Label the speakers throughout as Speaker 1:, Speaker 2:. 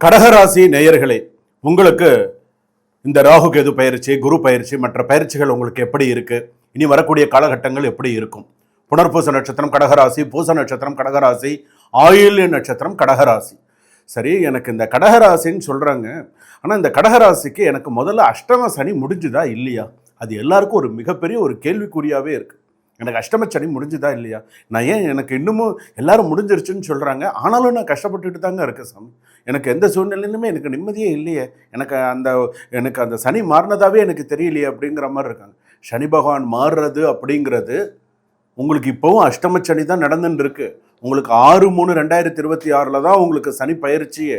Speaker 1: கடகராசி நேயர்களே உங்களுக்கு இந்த ராகு கேது பயிற்சி குரு பயிற்சி மற்ற பயிற்சிகள் உங்களுக்கு எப்படி இருக்குது இனி வரக்கூடிய காலகட்டங்கள் எப்படி இருக்கும்? புனர்பூச நட்சத்திரம் கடகராசி பூச நட்சத்திரம் கடகராசி ஆயுள்ய நட்சத்திரம் கடகராசி. சரி எனக்கு இந்த கடகராசின்னு சொல்கிறாங்க ஆனால் இந்த கடகராசிக்கு எனக்கு முதல்ல அஷ்டம சனி முடிஞ்சுதா இல்லையா? அது எல்லாருக்கும் ஒரு மிகப்பெரிய ஒரு கேள்விக்குறியாகவே இருக்குது எனக்கு அஷ்டமச்சனி முடிஞ்சுதா இல்லையா? நான் ஏன் எனக்கு இன்னமும் எல்லாரும் முடிஞ்சிருச்சுன்னு சொல்கிறாங்க ஆனாலும் நான் கஷ்டப்பட்டுட்டு தாங்க இருக்கேன் சாமி. எனக்கு எந்த சூழ்நிலையிலுமே எனக்கு நிம்மதியே இல்லையே. எனக்கு அந்த எனக்கு அந்த சனி மாறினதாவே எனக்கு தெரியலையே அப்படிங்கிற மாதிரி இருக்காங்க. சனி பகவான் மாறுறது அப்படிங்கிறது உங்களுக்கு இப்போவும் அஷ்டமச்சனி தான் நடந்துன்னு இருக்கு. உங்களுக்கு ஆறு மூணு ரெண்டாயிரத்தி இருபத்தி ஆறில் தான் உங்களுக்கு சனி பயிற்சியே.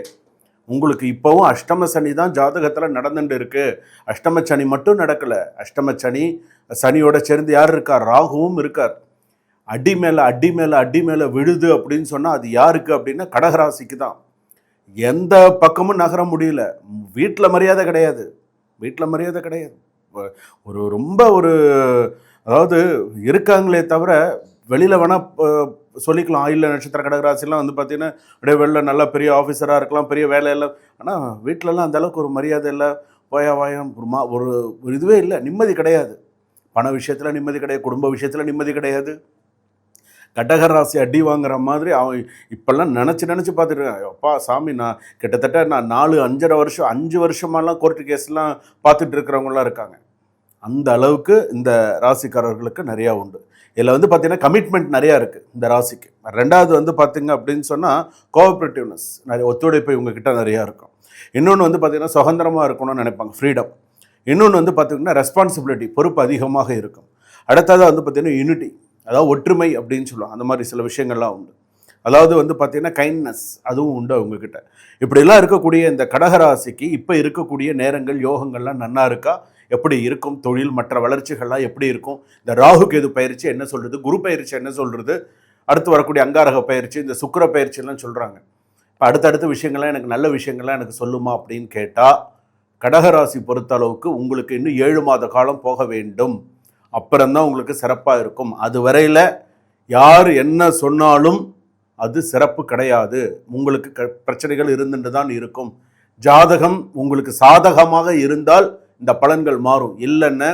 Speaker 1: உங்களுக்கு இப்போவும் அஷ்டம சனி தான் ஜாதகத்தில் நடந்துட்டு இருக்கு. அஷ்டம சனி மட்டும் நடக்கலை. அஷ்டம சனி சனியோட சேர்ந்து யார் இருக்கார் ராகுவும் இருக்கார். அடி மேலே அடி மேலே அடி மேலே விழுது அப்படின்னு சொன்னால் அது யாருக்கு அப்படின்னா கடகராசிக்கு தான். எந்த பக்கமும் நகர முடியல. வீட்டில் மரியாதை கிடையாது. வீட்டில் மரியாதை கிடையாது. ஒரு ரொம்ப ஒரு அதாவது இருக்காங்களே தவிர வெளியில் வேணால் சொல்லிக்கலாம். ஆயில் நட்சத்திர கடகராசிலாம் வந்து பார்த்தீங்கன்னா அப்படியே வெளில நல்லா பெரிய ஆஃபீஸராக இருக்கலாம் பெரிய வேலையெல்லாம் ஆனால் வீட்டிலலாம் அந்தளவுக்கு ஒரு மரியாதை இல்லை. போயா வாயம் ஒரு மா ஒரு இதுவே இல்லை. நிம்மதி கிடையாது. பண விஷயத்தில் நிம்மதி கிடையாது. குடும்ப விஷயத்தில் நிம்மதி கிடையாது. கடக ராசி அடி வாங்குற மாதிரி அவன் இப்பெல்லாம் நினச்சி நினச்சி பார்த்துட்டு அப்பா சாமி நான் கிட்டத்தட்ட நான் நாலு அஞ்சரை வருஷம் அஞ்சு வருஷமாலாம் கோர்ட்டு கேஸ்லாம் பார்த்துட்டு இருக்கிறவங்களாம் இருக்காங்க. அந்த அளவுக்கு இந்த ராசிக்காரர்களுக்கு நிறையா உண்டு. இதில் வந்து பார்த்திங்கன்னா கமிட்மெண்ட் நிறையா இருக்குது இந்த ராசிக்கு. ரெண்டாவது வந்து பார்த்திங்க அப்படின்னு சொன்னால் கோஆப்ரேட்டிவ்னஸ் நிறைய ஒத்துழைப்பு இவங்கக்கிட்ட நிறையா இருக்கும். இன்னொன்று வந்து பார்த்திங்கன்னா சுதந்திரமாக இருக்கணும்னு நினைப்பாங்க ஃப்ரீடம் இன்னொன்று வந்து பார்த்திங்கன்னா ரெஸ்பான்சிபிலிட்டி பொறுப்பு அதிகமாக இருக்கும். அடுத்ததாக வந்து பார்த்தீங்கன்னா யூனிட்டி அதாவது ஒற்றுமை அப்படின்னு சொல்லுவாங்க. அந்த மாதிரி சில விஷயங்கள்லாம் உண்டு. அதாவது வந்து பார்த்தீங்கன்னா கைண்ட்னஸ் அதுவும் உண்டு அவங்கக்கிட்ட இப்படிலாம் இருக்கக்கூடிய இந்த கடகராசிக்கு இப்போ இருக்கக்கூடிய நேரங்கள் யோகங்கள்லாம் நன்னா இருக்கா? எப்படி இருக்கும்? தொழில் மற்ற வளர்ச்சிகள்லாம் எப்படி இருக்கும்? இந்த ராகு கேது பயிற்சி என்ன சொல்கிறது குரு பயிற்சி என்ன சொல்கிறது அடுத்து வரக்கூடிய அங்காரக பயிற்சி இந்த சுக்கர பயிற்சிலாம் சொல்கிறாங்க இப்போ அடுத்தடுத்த விஷயங்கள்லாம் எனக்கு நல்ல விஷயங்கள்லாம் எனக்கு சொல்லுமா அப்படின்னு கேட்டால் கடகராசி பொறுத்த அளவுக்கு உங்களுக்கு இன்னும் ஏழு மாத காலம் போக வேண்டும். அப்புறம்தான் உங்களுக்கு சிறப்பாக இருக்கும். அது வரையில் யார் என்ன சொன்னாலும் அது சிறப்பு கிடையாது. உங்களுக்கு க பிரச்சனைகள் இருந்துட்டு தான் இருக்கும். ஜாதகம் உங்களுக்கு சாதகமாக இருந்தால் இந்த பலன்கள் மாறும். இல்லைன்னா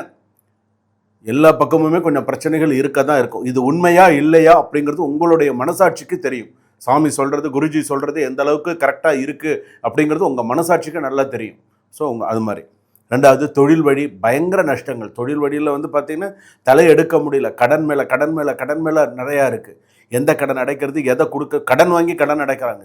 Speaker 1: எல்லா பக்கமுமே கொஞ்சம் பிரச்சனைகள் இருக்க தான் இருக்கும். இது உண்மையா இல்லையா அப்படிங்கிறது உங்களுடைய மனசாட்சிக்கு தெரியும். சாமி சொல்கிறது குருஜி சொல்கிறது எந்த அளவுக்கு கரெக்டாக இருக்குது அப்படிங்கிறது உங்கள் மனசாட்சிக்கு நல்லா தெரியும். ஸோ உங்கள் அது மாதிரி. ரெண்டாவது தொழில் வழி பயங்கர நஷ்டங்கள். தொழில் வழியில் வந்து பார்த்திங்கன்னா தலை எடுக்க முடியல. கடன் மேலே கடன் மேலே கடன் மேலே நிறையா இருக்குது எந்த கடன் அடைக்கிறது எதை கொடுக்க கடன் வாங்கி கடன் அடைக்கிறாங்க.